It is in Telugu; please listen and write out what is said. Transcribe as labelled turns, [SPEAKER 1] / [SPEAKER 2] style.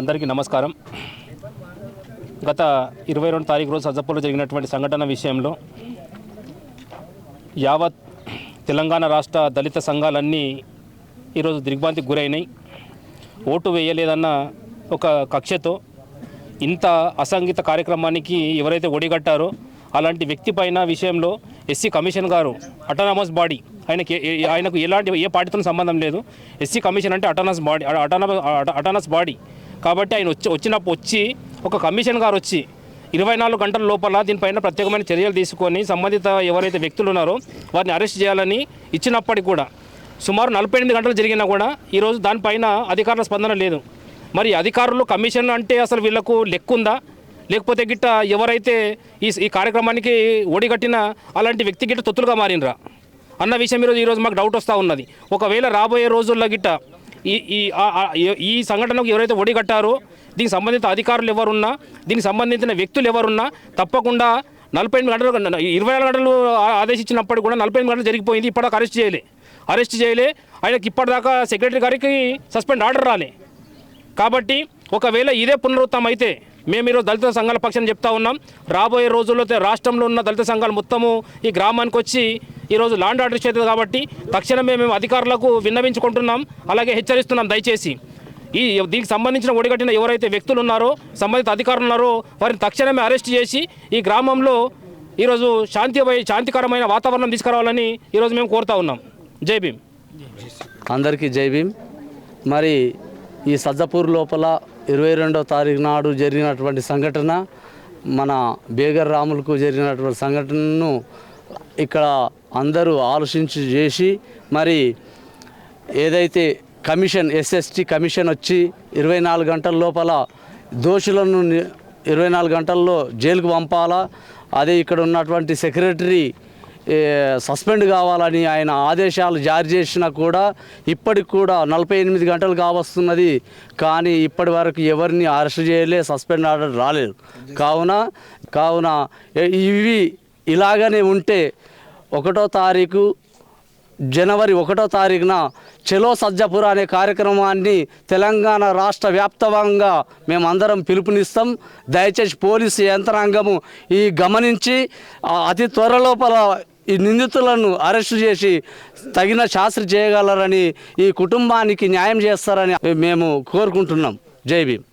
[SPEAKER 1] అందరికీ నమస్కారం. గత ఇరవై రెండు తారీఖు రోజు సజ్జపూర్లో జరిగినటువంటి సంఘటన విషయంలో యావత్ తెలంగాణ రాష్ట్ర దళిత సంఘాలన్నీ ఈరోజు దిగ్భ్రాంతికి గురైనాయి. ఓటు వేయలేదన్న ఒక కక్షతో ఇంత అసంగీత కార్యక్రమానికి ఎవరైతే ఒడిగట్టారో అలాంటి వ్యక్తి పైన విషయంలో ఎస్సీ కమిషన్ గారు అటానమస్ బాడీ ఆయనకి ఆయనకు ఎలాంటి ఏ పార్టీతో సంబంధం లేదు. ఎస్సీ కమిషన్ అంటే autonomous body autonomous autonomous body కాబట్టి ఆయన వచ్చి వచ్చినప్పుడు వచ్చి ఒక కమిషన్ గారు వచ్చి ఇరవై నాలుగు గంటల లోపల దీనిపైన ప్రత్యేకమైన చర్యలు తీసుకొని సంబంధిత ఎవరైతే వ్యక్తులు ఉన్నారో వారిని అరెస్ట్ చేయాలని ఇచ్చినప్పటికి కూడా సుమారు నలభై ఎనిమిది గంటలు జరిగినా కూడా ఈరోజు దానిపైన అధికారుల స్పందన లేదు. మరి అధికారులు కమిషన్ అంటే అసలు వీళ్ళకు లెక్కుందా? లేకపోతే గిట్ట ఎవరైతే ఈ ఈ కార్యక్రమానికి ఓడిగట్టిన అలాంటి వ్యక్తి గిట్ట తొత్తులుగా మారినరా అన్న విషయం ఈరోజు ఈరోజు మాకు డౌట్ వస్తూ ఉన్నది. ఒకవేళ రాబోయే రోజుల్లో గిట్ట ఈ ఈ ఈ- సంఘటనకు ఎవరైతే ఒడిగట్టారో దీనికి సంబంధిత అధికారులు ఎవరున్నా దీనికి సంబంధించిన వ్యక్తులు ఎవరున్నా తప్పకుండా నలభై ఎనిమిది గంటలు ఇరవై నాలుగు గంటలు ఆదేశించినప్పటికీ కూడా నలభై ఎనిమిది గంటలు జరిగిపోయింది. ఇప్పటిదాకా అరెస్ట్ చేయలే. అరెస్ట్ చేయలే. ఆయనకి ఇప్పటిదాకా సెక్రటరీ గారికి సస్పెండ్ ఆర్డర్ రాలే. కాబట్టి ఒకవేళ ఇదే పునరుత్తం అయితే మేము ఈరోజు దళిత సంఘాల పక్షాన్ని చెప్తా ఉన్నాం. రాబోయే రోజుల్లో రాష్ట్రంలో ఉన్న దళిత సంఘాలు మొత్తము ఈ గ్రామానికి వచ్చి ఈరోజు లాండ్ ఆర్డర్ చేతుంది కాబట్టి తక్షణమే మేము అధికారులకు విన్నవించుకుంటున్నాం. అలాగే హెచ్చరిస్తున్నాం దయచేసి. ఈ దీనికి సంబంధించిన ఒడిగట్టిన ఎవరైతే వ్యక్తులు ఉన్నారో సంబంధిత అధికారులు ఉన్నారో వారిని తక్షణమే అరెస్ట్ చేసి ఈ గ్రామంలో ఈరోజు శాంతి శాంతికరమైన వాతావరణం తీసుకురావాలని ఈరోజు మేము కోరుతా ఉన్నాం. జై భీమ్.
[SPEAKER 2] అందరికీ జై భీమ్. మరి ఈ సజ్జపూర్ లోపల ఇరవై రెండవ తారీఖు నాడు జరిగినటువంటి సంఘటన మన బేగర్ రాములకు జరిగినటువంటి సంఘటనను ఇక్కడ అందరూ ఆలోచించి చేసి మరి ఏదైతే కమిషన్ ఎస్ఎస్టీ కమిషన్ వచ్చి ఇరవై నాలుగు గంటల లోపల దోషులను ఇరవై నాలుగు గంటల్లో జైలుకు పంపాలా అదే ఇక్కడ ఉన్నటువంటి సెక్రటరీ సస్పెండ్ కావాలని ఆయన ఆదేశాలు జారీ చేసినా కూడా ఇప్పటికి కూడా నలభై ఎనిమిది గంటలు కావస్తున్నది. కానీ ఇప్పటి వరకు ఎవరిని అరెస్ట్ చేయలే సస్పెండ్ ఆర్డర్ రాలేదు. కావున కావున ఇవి ఇలాగనే ఉంటే ఒకటో తారీఖు జనవరి ఒకటో తారీఖున చెలో సజ్జపుర అనే కార్యక్రమాన్ని తెలంగాణ రాష్ట్ర వ్యాప్తంగా మేమందరం పిలుపునిస్తాం. దయచేసి పోలీసు యంత్రాంగము ఈ గమనించి అతి త్వరలోపల ఈ నిందితులను అరెస్టు చేసి తగిన శాస్త్రి చేయగలరని ఈ కుటుంబానికి న్యాయం చేస్తారని మేము కోరుకుంటున్నాం. జై భీమ్.